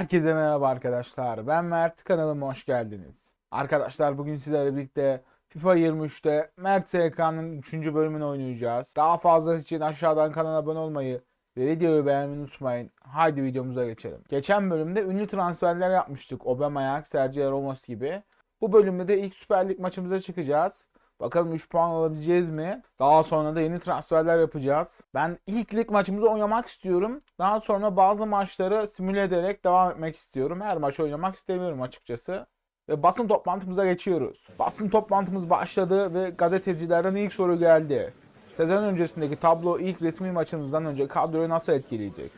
Herkese merhaba arkadaşlar. Ben Mert. Kanalıma hoş geldiniz. Arkadaşlar bugün sizlerle birlikte FIFA 23'te Mert SK'nın 3. bölümünü oynayacağız. Daha fazlası için aşağıdan kanala abone olmayı ve videoyu beğenmeyi unutmayın. Haydi videomuza geçelim. Geçen bölümde ünlü transferler yapmıştık. Aubameyang, Sergio Ramos gibi. Bu bölümde de ilk Süper Lig maçımıza çıkacağız. Bakalım 3 puan alabileceğiz mi? Daha sonra da yeni transferler yapacağız. Ben ilk lig maçımızı oynamak istiyorum. Daha sonra bazı maçları simüle ederek devam etmek istiyorum. Her maç oynamak istemiyorum açıkçası. Ve basın toplantımıza geçiyoruz. Basın toplantımız başladı ve gazetecilerden ilk soru geldi. Sezon öncesindeki tablo ilk resmi maçımızdan önce kadroyu nasıl etkileyecek?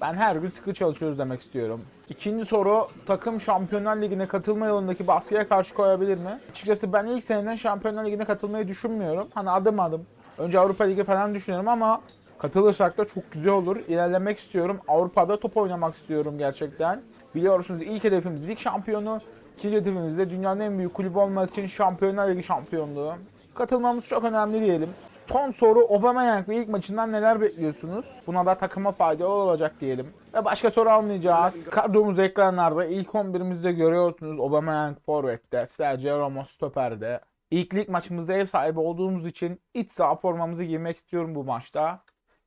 Ben her gün sıkı çalışıyoruz demek istiyorum. İkinci soru takım Şampiyonlar Ligi'ne katılma yolundaki baskıya karşı koyabilir mi? Açıkçası ben ilk seneden Şampiyonlar Ligi'ne katılmayı düşünmüyorum. Hani adım adım. Önce Avrupa Ligi falan düşünüyorum ama katılırsak da çok güzel olur. İlerlemek istiyorum. Avrupa'da top oynamak istiyorum gerçekten. Biliyorsunuz ilk hedefimiz lig şampiyonu. İkinci hedefimiz de dünyanın en büyük kulübü olmak için Şampiyonlar Ligi şampiyonluğu. Katılmamız çok önemli diyelim. Son soru Aubameyang ve ilk maçından neler bekliyorsunuz? Buna da takıma faydalı olacak diyelim. Ve başka soru almayacağız. Kadromuz ekranlarda ilk 11'imizde görüyorsunuz. Aubameyang forvette, Sergio Ramos stoperde. İlk lig maçımızda ev sahibi olduğumuz için iç saha formamızı giymek istiyorum bu maçta.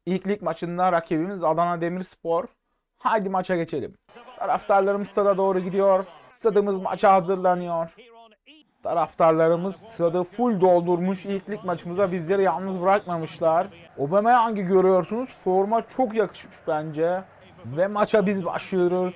İlk lig maçında rakibimiz Adana Demirspor. Haydi maça geçelim. Taraftarlarımız stada doğru gidiyor. Stadımız maça hazırlanıyor. Taraftarlarımız stadı full doldurmuş. İlk maçımıza bizleri yalnız bırakmamışlar. Aubameyang'ı görüyorsunuz. Forma çok yakışmış bence. Ve maça biz başlıyoruz.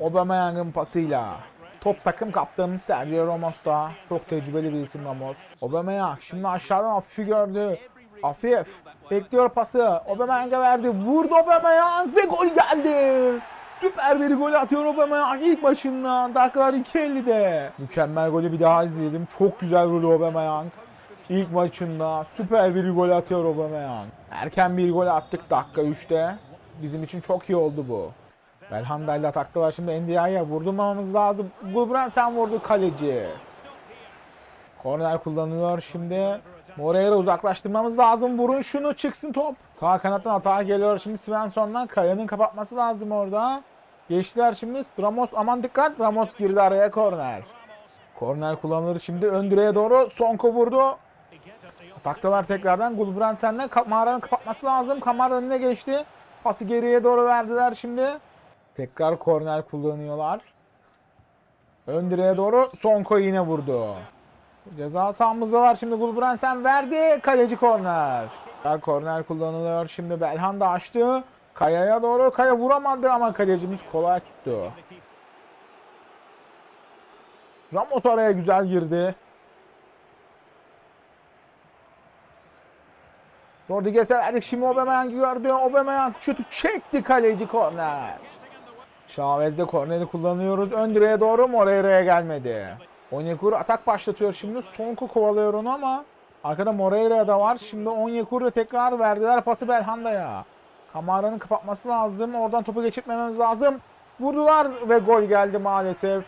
Aubameyang'ın pasıyla. Top takım kaptanımız Sergio Ramos'ta. Çok tecrübeli bir isim Ramos. Aubameyang şimdi aşağıdan Afif'i gördü. Afif bekliyor pası. Aubameyang'a verdi. Vurdu Aubameyang ve gol geldi. Süper bir gol atıyor Aubameyang ilk maçından. Dakikalar 2.50'de. Mükemmel golü bir daha izleyelim. Çok güzel vurdu Aubameyang. İlk maçında süper bir gol atıyor Aubameyang. Erken bir gol attık dakika 3'te. Bizim için çok iyi oldu bu. Belhanda ile ataktalar şimdi Ndiaye'ye vurdurmamamız lazım. Gulbran sen vurdu kaleci. Korner kullanılıyor şimdi. Moreira uzaklaştırmamız lazım. Vurun şunu çıksın top. Sağ kanattan hata geliyor. Şimdi Svensson'dan Kaya'nın kapatması lazım orada. Geçtiler şimdi. Ramos aman dikkat. Ramos girdi araya korner. Korner kullanılır şimdi. Ön direğe doğru. Sonko vurdu. Ataktalar tekrardan. Gulbrandsen'den Kamara'nın kapatması lazım. Kamara önüne geçti. Pası geriye doğru verdiler şimdi. Tekrar korner kullanıyorlar. Ön direğe doğru Sonko yine vurdu. Ceza sahamızdalar şimdi Gulbrandsen verdi. Kaleci korner. Korner kullanılıyor. Şimdi Belhanda açtı. Kaya'ya doğru. Kaya vuramadı ama kalecimiz kolay tuttu. Ramos araya güzel girdi. Rodriguez'e verdik. Şimdi Aubameyang'ı gördü. Aubameyang şutu çekti kaleci korner. Chavez'de korneri kullanıyoruz. Ön direğe doğru Moreira'ya gelmedi. Onyekuru atak başlatıyor şimdi. Sonko kovalıyor onu ama arkada Moreira da var. Şimdi Onyekuru tekrar verdiler pası Belhanda'ya. Kamara'nın kapatması lazım. Oradan topu geçirmememiz lazım. Vurdular ve gol geldi maalesef.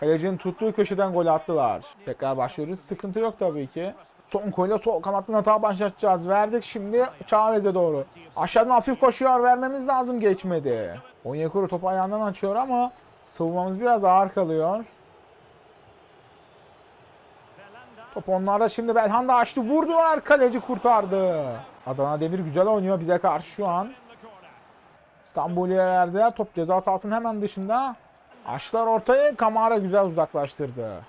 Kalecinin tuttuğu köşeden gol attılar. Tekrar başlıyoruz. Sıkıntı yok tabii ki. Son koyla sol kanattan hata başlatacağız. Verdik şimdi Chavez'e doğru. Aşağıdan hafif koşuyor. Vermemiz lazım geçmedi. Onyekuru topu ayağından açıyor ama savunmamız biraz ağır kalıyor. Top onlarda şimdi Belhanda açtı. Vurdular. Kaleci kurtardı. Adana Demir güzel oynuyor bize karşı şu an. İstanbul'a verdiler. Top ceza sahasının hemen dışında. Açtılar ortaya. Kamara güzel uzaklaştırdı.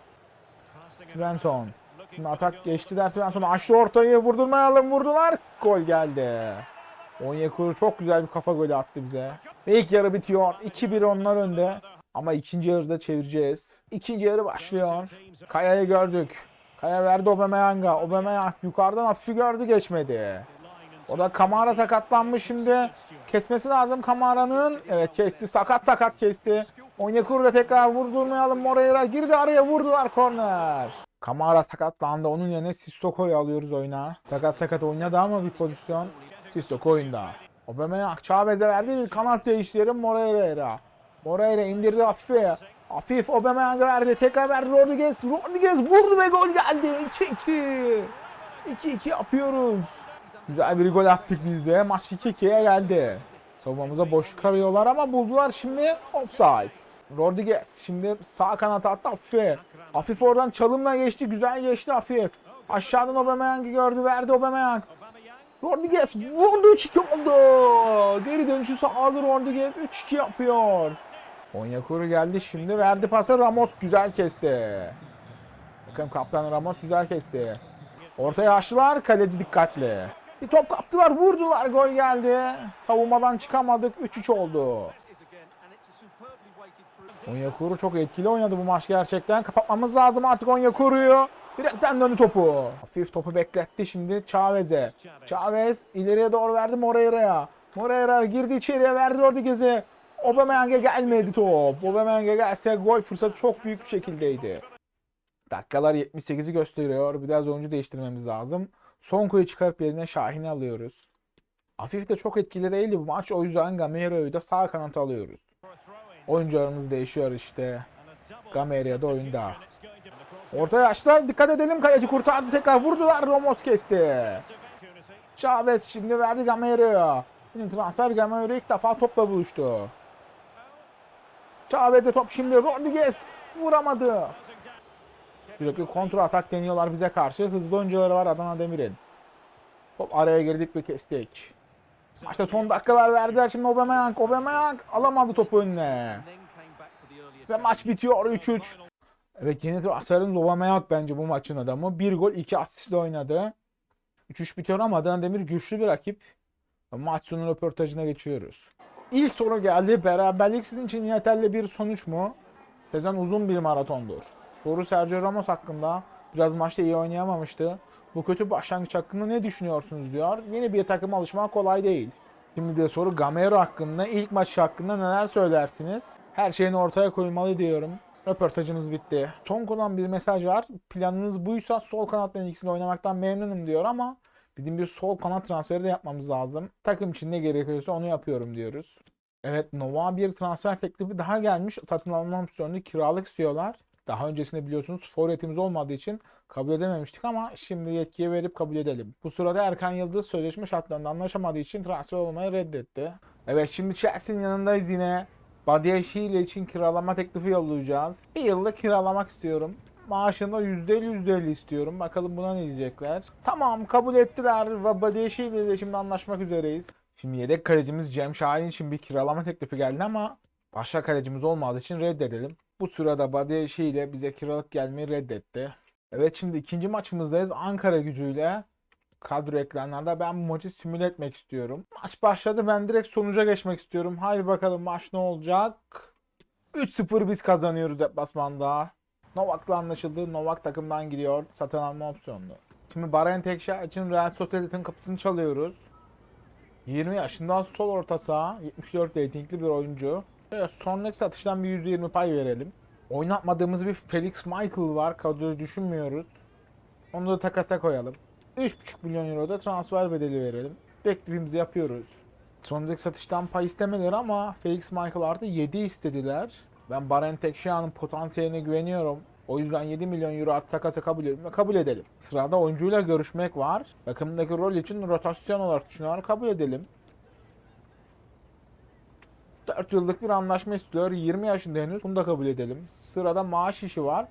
Svensson. Şimdi atak geçti der Svensson. Açtı ortayı. Vurdurmayalım. Vurdular. Gol geldi. Onyekuru çok güzel bir kafa golü attı bize. Ve ilk yarı bitiyor. 2-1 onlar önde. Ama ikinci yarıda çevireceğiz. İkinci yarı başlıyor. Kaya'yı gördük. Kaya verdi Aubameyang'a. Aubameyang yukarıdan hafif gördü geçmedi. O da Kamara sakatlanmış şimdi. Kesmesi lazım Kamara'nın. Evet kesti. Sakat sakat kesti. Onyekuru da tekrar vurdurmayalım. Moreira girdi araya vurdular korner. Kamara sakatlandı. Onun yerine Sissoko'yu alıyoruz oyuna. Sakat sakat oynadı ama bir pozisyon. Sissoko oyunda. Aubameyang Chavez'e verdi. Bir kanat değiştirelim Moreira'ya. Moreira indirdi Afif'e. Afif Aubameyang'a verdi. Tekrar verdi Rodriguez. Rodriguez vurdu ve gol geldi. 2-2. 2-2 yapıyoruz. Güzel bir gol attık biz de. Maç 2-2'ye geldi. Savunmamıza boşluk arıyorlar ama buldular şimdi offside. Rodriguez şimdi sağ kanata attı Afif. Afif oradan çalımla geçti. Güzel geçti Afif. Aşağıdan Aubameyang'ı gördü. Verdi Aubameyang. Rodriguez vurdu 3-2 oldu. Geri dönüşü sağladı Rodriguez 3-2 yapıyor. Onyekuru geldi şimdi verdi pası Ramos güzel kesti. Bakın kaptan Ramos güzel kesti. Ortaya açtılar kaleci dikkatli. Bir top kaptılar vurdular gol geldi. Savunmadan çıkamadık 3-3 oldu. Onyekuru çok etkili oynadı bu maç gerçekten. Kapatmamız lazım artık Onyekuru'yu. Direkten döndü topu. Hafif topu bekletti şimdi Chavez'e. Chavez ileriye doğru verdi Moreira'ya. Moreira girdi içeriye verdi Rodriguez'e. Aubameyang'e gelmedi top. Aubameyang'e gelse gol fırsatı çok büyük bir şekildeydi. Dakikalar 78'i gösteriyor. Biraz oyuncu değiştirmemiz lazım. Sonko'yu çıkarıp yerine Şahin'i alıyoruz. Afif de çok etkili değildi bu maç. O yüzden Gamero'yu da sağ kanata alıyoruz. Oyuncularımız değişiyor işte. Gameria da oyunda. Ortaya açtılar. Dikkat edelim. Kaleci kurtardı. Tekrar vurdular. Ramos kesti. Chavez şimdi verdi Gamera'ya. Şimdi transfer Gamera ilk defa topla buluştu. Chavez'de top şimdi Rodriguez vuramadı. Sürekli kontrol atak deniyorlar bize karşı. Hızlı oyuncuları var Adana Demir'in. Top araya girdik ve kestik. Maçta son dakikalar verdiler şimdi Aubameyang. Aubameyang alamadı topu önüne. Ve maç bitiyor 3-3. Evet yeni transferin Aubameyang bence bu maçın adamı. Bir gol iki asistle oynadı. 3-3 bitiyor ama Adana Demir güçlü bir rakip. Maç sonu röportajına geçiyoruz. İlk soru geldi. Beraberlik sizin için yeterli bir sonuç mu? Sezon uzun bir maratondur. Doğru Sergio Ramos hakkında biraz maçta iyi oynayamamıştı. Bu kötü başlangıç hakkında ne düşünüyorsunuz diyor. Yeni bir takıma alışmak kolay değil. Şimdi de soru Gamero hakkında, ilk maç hakkında neler söylersiniz? Her şeyin ortaya koyulmalı diyorum. Röportajımız bitti. Son konan bir mesaj var. Planınız buysa sol kanatla ikisini oynamaktan memnunum diyor ama bizim bir sol kanat transferi de yapmamız lazım. Takım için ne gerekiyorsa onu yapıyorum diyoruz. Evet Nova bir transfer teklifi daha gelmiş. Satın alma opsiyonunu kiralık istiyorlar. Daha öncesinde biliyorsunuz forvetimiz olmadığı için kabul edememiştik ama şimdi yetkiye verip kabul edelim. Bu sırada Erkan Yıldız sözleşme şartlarında anlaşamadığı için transfer olmayı reddetti. Evet şimdi Chelsea'nin yanındayız yine. Badiashile için kiralama teklifi yollayacağız. Bir yılda kiralamak istiyorum. Maaşında %50 %50 istiyorum. Bakalım buna ne diyecekler. Tamam kabul ettiler ve Badiashile ile şimdi anlaşmak üzereyiz. Şimdi yedek kalecimiz Cem Şahin için bir kiralama teklifi geldi ama başka kalecimiz olmadığı için reddedelim. Bu sırada Badiashile ile bize kiralık gelmeyi reddetti. Evet şimdi ikinci maçımızdayız. Ankara gücüyle kadro ekranlarda ben bu maçı simüle etmek istiyorum. Maç başladı ben direkt sonuca geçmek istiyorum. Haydi bakalım maç ne olacak? 3-0 biz kazanıyoruz deplasmanda. Novak'la anlaşıldı. Novak takımdan gidiyor. Satın alma opsiyonlu. Şimdi Baren Tekşah için Real Sociedad'ın kapısını çalıyoruz. 20 yaşında sol orta saha. 74 reytingli bir oyuncu. Sonraki satıştan bir %20 pay verelim. Oynatmadığımız bir Felix Michael var. Kadroyu düşünmüyoruz. Onu da takasa koyalım. 3,5 milyon euro da transfer bedeli verelim. Beklediğimizi yapıyoruz. Sonraki satıştan pay istemeleri ama Felix Michael artı 7 istediler. Ben Baren Tekşah'ın potansiyeline güveniyorum. O yüzden 7 milyon euro artı takasa kabul edelim ve kabul edelim. Sırada oyuncuyla görüşmek var. Takımdaki rol için rotasyon olarak düşünüyorlar. Kabul edelim. 4 yıllık bir anlaşma istiyor. 20 yaşında henüz. Bunu da kabul edelim. Sırada maaş işi var.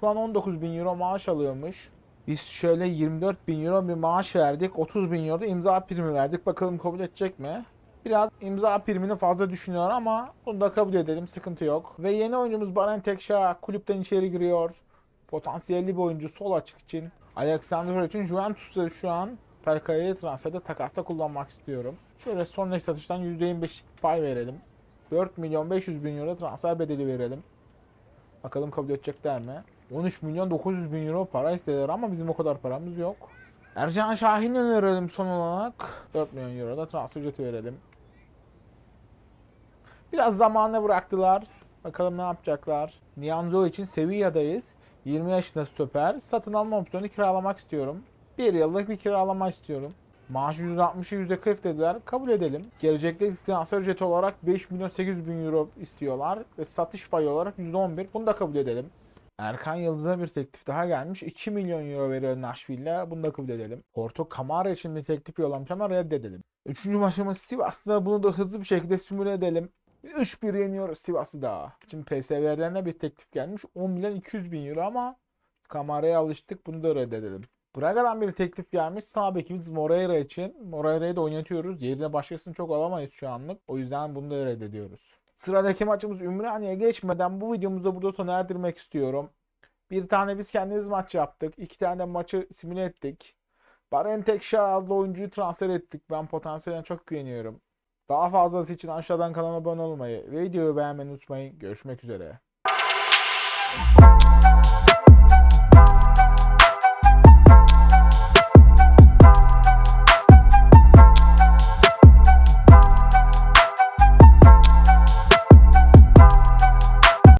Şu an 19 bin euro maaş alıyormuş. Biz şöyle 24 bin euro bir maaş verdik. 30 bin euro da imza primi verdik. Bakalım kabul edecek mi? Biraz imza primini fazla düşünüyor ama bunu da kabul edelim. Sıkıntı yok. Ve yeni oyuncumuz Baran Tekşah kulüpten içeri giriyor. Potansiyelli bir oyuncu sol açık için. Alexander için Juventus'ta şu an Perkaya'yı transferde takasta kullanmak istiyorum. Şöyle sonraki satıştan %25 pay verelim. 4 milyon 500 bin euro transfer bedeli verelim. Bakalım kabul edecekler mi? 13 milyon 900 bin euro para istediler ama bizim o kadar paramız yok. Ercan Şahin'e verelim son olarak. 4 milyon euro da transfer ücreti verelim. Biraz zamanla bıraktılar. Bakalım ne yapacaklar. Nianzo için Sevilla'dayız. 20 yaşında stoper. Satın alma opsiyonu kiralamak istiyorum. Bir yıllık bir kiralama istiyorum. Maaşı %60'ı %40 dediler. Kabul edelim. Gelecekte transfer ücreti olarak 5 milyon 800 bin euro istiyorlar. Ve satış payı olarak %11. Bunu da kabul edelim. Erkan Yıldız'a bir teklif daha gelmiş. 2 milyon euro veriyor Nashville'e. Bunu da kabul edelim. Porto Camara için bir teklif yollamış ama reddedelim. Üçüncü maçımız Sivas'ta. Bunu da hızlı bir şekilde simüle edelim. 3-1 yeniyoruz Sivas'ı da. Şimdi PSV'den de bir teklif gelmiş. 10 milyon 200 bin euro ama Camara'ya alıştık. Bunu da reddedelim. Braga'dan bir teklif gelmiş. Sağ bekimiz Moreira için. Moreira'yı da oynatıyoruz. Yerine başkasını çok alamayız şu anlık. O yüzden bunu da reddediyoruz. Sıradaki maçımız Ümraniye geçmeden bu videomuzu da burada sona erdirmek istiyorum. Bir tane biz kendimiz maç yaptık. İki tane de maçı simüle ettik. Baren Tekşah adlı oyuncuyu transfer ettik. Ben potansiyeline çok güveniyorum. Daha fazlası için aşağıdan kanalıma abone olmayı videoyu beğenmeyi unutmayın. Görüşmek üzere.